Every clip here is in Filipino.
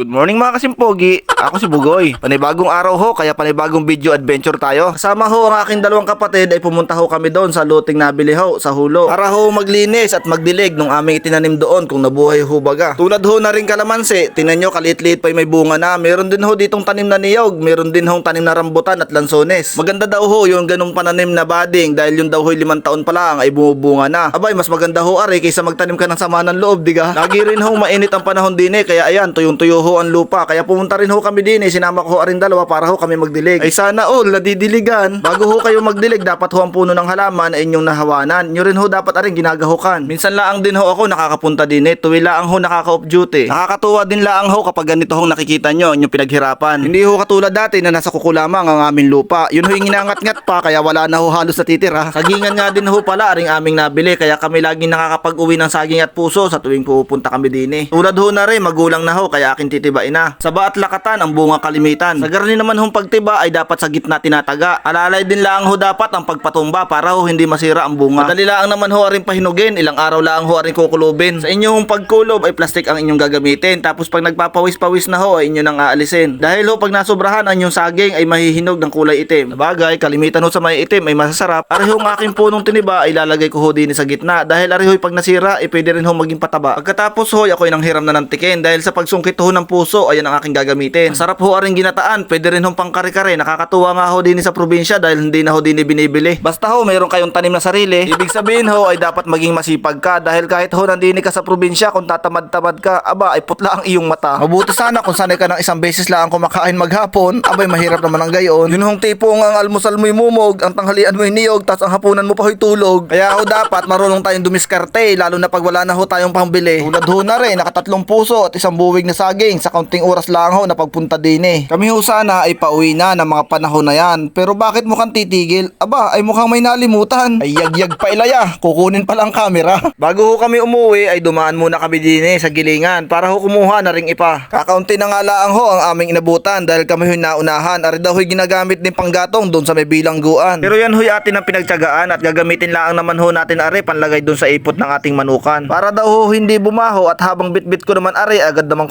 Good morning mga kasimpogi. Ako si Bugoy. Panibagong araw ho, kaya panibagong video adventure tayo. Kasama ho ang aking dalawang kapatid ay pumunta ho kami doon sa luting nabili ho sa hulo. Para ho maglinis at magdilig nung aming itinanim doon kung nabuhay ho baga. Tulad ho na rin kalamansi, tingnan nyo kaliit-liit pa may bunga na. Meron din ho ditong tanim na niyog, meron din ho tanim na rambutan at lansones. Maganda daw ho yung ganong pananim na bading dahil yung daw ho limang taon pa lang ay bumubunga na. Abay, mas maganda ho ari kaysa magtanim ka ng sama ng loob, diga. Lagi rin ho mainit ang panahon din eh, kaya ayan, tuyong-tuyo ho ang lupa. Kaya pumunta rin ho kami din eh, sinama ko ho rin dalawa para ho kami magdilig. Ay sana all, nadidiligan. Bago ho kayo magdilig, dapat ho ang puno ng halaman ay inyong nahawanan. Nyo rin ho dapat aring ginagahukan. Minsan laang din ho ako nakakapunta din eh, tuwi laang ho nakaka-off duty. Nakakatuwa din laang ho kapag ganito ho nakikita nyo, inyong pinaghirapan. Hindi ho katulad dati na nasa kuko lamang ang aming lupa. Yun ho yung inangat-ngat pa, kaya wala na ho halos natitira. Sagingan nga din ho pala aring aming nabili, kaya kami laging nakakapag-uwi ng saging at puso sa tuwing pupunta kami din eh. Tulad ho na rin, magulang na ho, kaya akin titibain na. Saba at lakatan ang bunga kalimitan. Sa garni naman hong pagtiba ay dapat sa gitna tinataga. Alalay din lang ho dapat ang pagpatumba para ho hindi masira ang bunga. Madali lang naman ho aring pahinugin, ilang araw lang ho aring kukulubin. Sa inyong pagkulob ay plastic ang inyong gagamitin. Tapos pag nagpapawis-pawis na ho ay inyo nang aalisin. Dahil ho pag nasobrahan ang inyong saging ay mahihinog ng kulay itim. Sabagay, kalimitan ho sa may itim ay masasarap. Ari ho ang aking punong tiniba ay lalagay ko ho din sa gitna. Dahil ari ho pag nasira ay pwede rin ho maging pataba. Pagkatapos ho ako ay nanghiram na ng tikin dahil sa pagsungkit ho ng puso ayan ang aking gagamitin. Sarap ho aring ginataan, pwede rin ho pang kare-kare. Nakakatuwa nga ho din sa probinsya dahil hindi na ho din binibili. Basta ho mayroon kayong tanim na sarili. Ibig sabihin ho ay dapat maging masipag ka dahil kahit ho nandini ka sa probinsya kung tatamad-tamad ka, aba ay putla ang iyong mata. Mabuti sana kung sanay ka ng isang beses lang kumakain maghapon, abay mahirap naman ang gayon. Yun hong tipong ang almusal mo'y mumog, ang tanghalian mo'y niyog, tas ang hapunan mo pa ho'y tulog. Kaya ho dapat marunong tayong dumiskarte, lalo na pag wala na ho tayong pambili. Tulad ho na rin, nakatatlong puso at isang buwig na saging sa kaunting oras lang ho na pagpunta din eh. Kami ho sana ay pauwi na ng mga panahon na yan. Pero bakit mukhang titigil? Aba, ay mukhang may nalimutan. Ay yagyag pa ilaya, kukunin pa lang camera. Bago ho kami umuwi ay dumaan muna kami din eh sa gilingan para ho kumuha na ring ipa. Kakaunti na nga laang ho ang aming inabutan dahil kami ho'y naunahan. Ari daw ho'y ginagamit din panggatong doon sa may bilangguan. Pero yan ho'y atin ang pinagtyagaan at gagamitin lang naman ho natin ari panlagay doon sa ipot ng ating manukan. Para daw ho hindi bumaho at habang bitbit ko naman ari agad naman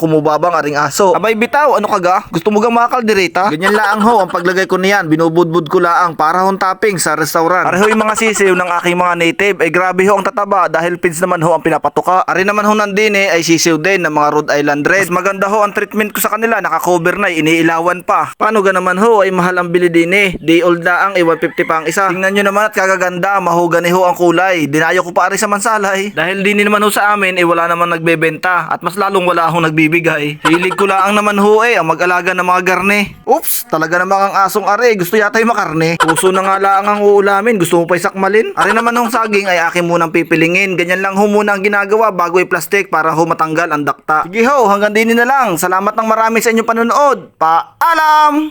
kumubabang aring aso. Abay bitaw, ano kaga? Gusto mo ga makakaldereta? Ganyan laang ho ang paglagay ko niyan. Binubudbud ko laang para hong topping sa restaurant. Ari ho yung mga sisiw ng aking mga native ay grabe ho ang tataba dahil pins naman ho ang pinapatuka. Ari naman ho nandini ay sisiw din ng mga Rhode Island Red. Mas maganda ho ang treatment ko sa kanila. Naka-cover na, iniilawan pa. Paano ga naman ho ay mahal ang bili din eh. Day old laang ay 150 pa ang isa. Tingnan nyo naman at kagaganda. Mahogani ho ang kulay. Dinayo ko pa ari sa mansalay. Dahil din naman ho sa amin ay wala naman nagbebenta at mas lalong wala akong nagbibigay. Hilig ko lang naman ho eh ang mag-alaga ng mga garne. Oops, talaga namang ang asong are. Gusto yata yung makarne. Puso na nga lang ang uulamin. Gusto mo pa isakmalin? Ari naman hong saging ay akin munang pipilingin. Ganyan lang ho muna ang ginagawa bago i-plastic para ho matanggal ang dakta. Sige ho, hanggang din na lang. Salamat ng marami sa inyong panonood. Paalam!